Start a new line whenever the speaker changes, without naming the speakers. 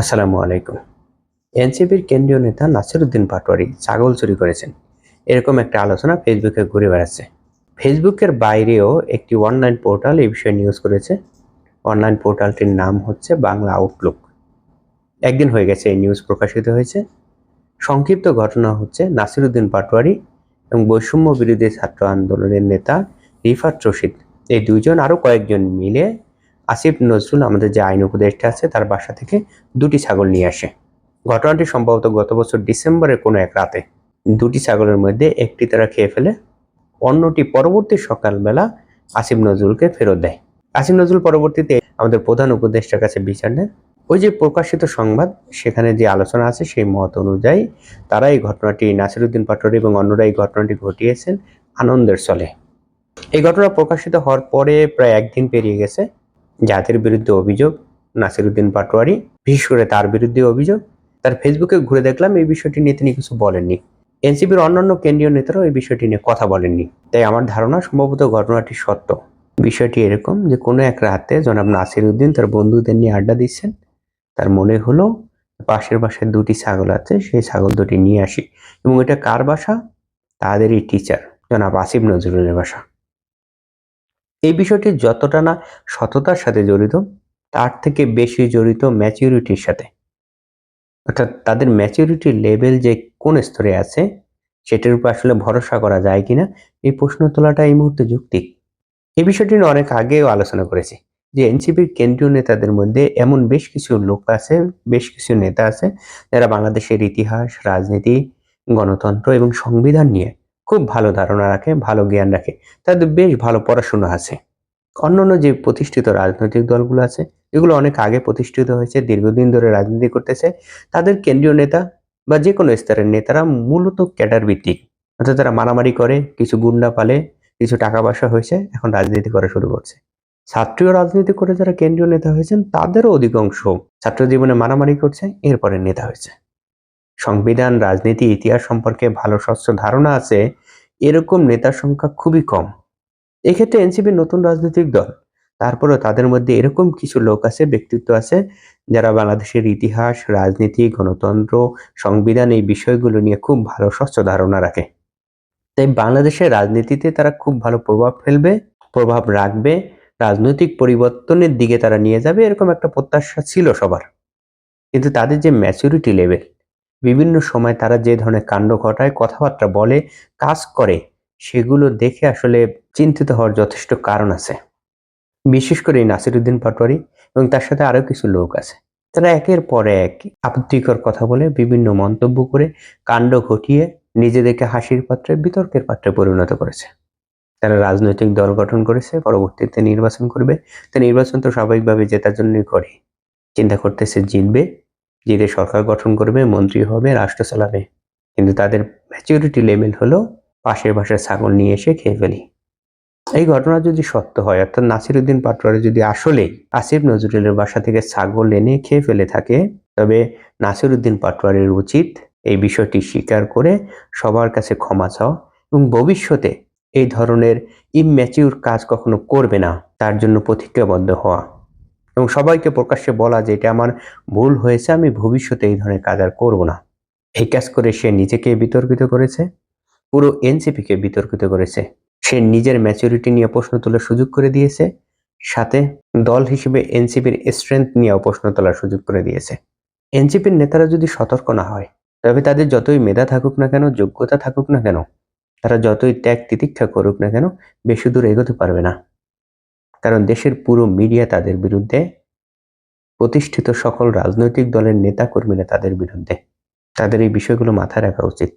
আসসালামু আলাইকুম। এনসিপির কেন্দ্রীয় নেতা নাসিরুদ্দিন পাটোয়ারি ছাগল চুরি করেছেন। এরকম একটা আলোচনা ফেসবুকে ঘুরে বেড়াচ্ছে। ফেসবুকের বাইরেও একটি অনলাইন পোর্টাল এই বিষয়ে নিউজ করেছে। অনলাইন পোর্টালটির নাম হচ্ছে বাংলা আউটলুক একদিন হয়ে গেছে এই নিউজ প্রকাশিত হয়েছে। সংক্ষিপ্ত ঘটনা হচ্ছে নাসিরুদ্দিন পাটোয়ারি এবং বৈষম্য বিরোধী ছাত্র আন্দোলনের নেতা রিফাত রশিদ। এই দুইজন আরও কয়েকজন মিলে আসিফ নজরুল আমাদের যে আইন উপদেষ্টা আছে, তার বাসা থেকে দুটি ছাগল নিয়ে আসে। ঘটনাটি সম্ভবত গত বছর ডিসেম্বরের কোনো এক রাতে। দুটি ছাগলের মধ্যে একটি তারা খেয়ে ফেলে, অন্যটি পরবর্তী সকালবেলা আসিফ নজরুলকে ফেরত দেয়। আসিফ নজরুল পরবর্তীতে আমাদের প্রধান উপদেষ্টার কাছে বিচার নেন। ওই যে প্রকাশিত সংবাদ, সেখানে যে আলোচনা আছে সেই মত অনুযায়ী তারা এই ঘটনাটি নাসিরুদ্দিন পাটোয়ারি এবং অন্যরা এই ঘটনাটি ঘটিয়েছেন আনন্দের চলে এই ঘটনা প্রকাশিত হওয়ার পরে প্রায় একদিন পেরিয়ে গেছে। যাদের বিরুদ্ধে অভিযোগ, নাসিরুদ্দিন পাটোয়ারি, বিশেষ করে তার বিরুদ্ধে অভিযোগ। তার ফেসবুকে ঘুরে দেখলাম এই বিষয়টি নিয়ে তিনি কিছু বলেননি। এনসিপির অন্যান্য কেন্দ্রীয় নেতারাও এই বিষয়টি নিয়ে কথা বলেননি। তাই আমার ধারণা সম্ভবত ঘটনাটি সত্য। বিষয়টি এরকম যে কোনো এক রাতে জনাব নাসিরুদ্দিন তার বন্ধুদের নিয়ে আড্ডা দিচ্ছেন। তার মনে হলো, পাশের বাসায় দুটি ছাগল আছে, সেই ছাগল দুটি নিয়ে আসি। এবং এটা কার বাসা? তাদেরই টিচার জনাব আসিফ নজরুলের বাসা। এই বিষয়টি যতটা না সততার সাথে জড়িত, তার থেকে বেশি জড়িত ম্যাচিউরিটির সাথে। অর্থাৎ তাদের ম্যাচিউরিটি লেভেল যে কোন স্তরে আছে, সেটার উপর আসলে ভরসা করা যায় কিনা, এই প্রশ্ন তোলাটা এই মুহূর্তে যুক্তি। এই বিষয়টি নিয়ে অনেক আগেও আলোচনা করেছি যে এনসিপির কেন্দ্রীয় নেতাদের মধ্যে এমন বেশ কিছু লোক আছে, বেশ কিছু নেতা আছে, যারা বাংলাদেশের ইতিহাস, রাজনীতি, গণতন্ত্র এবং সংবিধান নিয়ে খুব ভালো ধারণা রাখে, ভালো জ্ঞান রাখে। তাদের বেশ ভালো পড়াশোনা আছে। অন্যান্য যে প্রতিষ্ঠিত রাজনৈতিক দলগুলো আছে, এগুলো অনেক আগে প্রতিষ্ঠিত হয়েছে, দীর্ঘদিন ধরে রাজনীতি করতেছে। তাদের কেন্দ্রীয় নেতা বা যে কোনো স্তরের নেতারা মূলত ক্যাডার ভিত্তিক। অর্থাৎ তারা মারামারি করে, কিছু গুন্ডা পালে, কিছু টাকা পয়সা হয়েছে, এখন রাজনীতি করা শুরু করছে। ছাত্রীয় রাজনীতি করে যারা কেন্দ্রীয় নেতা হয়েছেন, তাদেরও অধিকাংশ ছাত্র জীবনে মারামারি করছে, এরপরে নেতা হয়েছে। সংবিধান, রাজনীতি, ইতিহাস সম্পর্কে ভালো স্বচ্ছ ধারণা আছে, এরকম নেতার সংখ্যা খুবই কম। এক্ষেত্রে এনসিপি নতুন রাজনৈতিক দল। তারপরেও তাদের মধ্যে এরকম কিছু লোক আছে, ব্যক্তিত্ব আছে, যারা বাংলাদেশের ইতিহাস, রাজনীতি, গণতন্ত্র, সংবিধান এই বিষয়গুলো নিয়ে খুব ভালো স্বচ্ছ ধারণা রাখে। তাই বাংলাদেশের রাজনীতিতে তারা খুব ভালো প্রভাব ফেলবে, প্রভাব রাখবে, রাজনৈতিক পরিবর্তনের দিকে তারা নিয়ে যাবে, এরকম একটা প্রত্যাশা ছিল সবার। কিন্তু তাদের যে ম্যাচুরিটি লেভেল বিভিন্ন সময় তারা যে ধরনের কাণ্ড ঘটায়, কথাবার্তা বলে, কাজ করে, সেগুলো দেখে আসলে চিন্তিত হওয়ার যথেষ্ট কারণ আছে। বিশেষ করে নাসিরুদ্দিন পাটোয়ারি এবং তার সাথে আরও কিছু লোক আছে। তারা একের পর এক আপত্তিকর কথা বলে, বিভিন্ন মন্তব্য করে, কাণ্ড ঘটিয়ে নিজেদেরকে হাসির পাত্রে, বিতর্কের পাত্রে পরিণত করেছে। তারা রাজনৈতিক দল গঠন করেছে, পরবর্তীতে নির্বাচন করবে। তো নির্বাচন তো স্বাভাবিকভাবে জেতার জন্যই করে। চিন্তা করতেছে জিতবে জিতে সরকার গঠন করবে, মন্ত্রী হবে, রাষ্ট্র চালাবে। কিন্তু তাদের ম্যাচিউরিটি লেভেল হলো পাশের বাসার ছাগল নিয়ে এসে খেয়ে ফেলি। এই ঘটনা যদি সত্য হয়, অর্থাৎ নাসিরুদ্দিন পাটোয়ারি যদি আসলে আসিফ নজরুলের বাসা থেকে ছাগল এনে খেয়ে ফেলে থাকে, তবে নাসিরুদ্দিন পাটোয়ারির উচিত এই বিষয়টি স্বীকার করে সবার কাছে ক্ষমা চাওয়া এবং ভবিষ্যতে এই ধরনের ইম্যাচিউর কাজ কখনো করবে না, তার জন্য প্রতিজ্ঞাবদ্ধ হওয়া। এবং সবাইকে প্রকাশ্যে বলা যে এটা আমার ভুল হয়েছে, আমি ভবিষ্যতে এই ধরনের কাজ আর করব না। এই কাজ করে সে নিজেকে বিতর্কিত করেছে, পুরো এনসিপিকে বিতর্কিত করেছে। সে নিজের ম্যাচুরিটি নিয়ে প্রশ্ন তোলার সুযোগ করে দিয়েছে, সাথে দল হিসেবে এনসিপির স্ট্রেংথ নিয়েও প্রশ্ন তোলার সুযোগ করে দিয়েছে। এনসিপির নেতারা যদি সতর্ক না হয়, তবে তাদের যতই মেধা থাকুক না কেন, যোগ্যতা থাকুক না কেন, তারা যতই ত্যাগ তিতিক্ষা করুক না কেন, বেশি দূর এগোতে পারবে না। কারণ দেশের পুরো মিডিয়া তাদের বিরুদ্ধে, প্রতিষ্ঠিত সকল রাজনৈতিক দলের নেতা কর্মীরা তাদের বিরুদ্ধে। তাদের এই বিষয়গুলো মাথায় রাখা উচিত।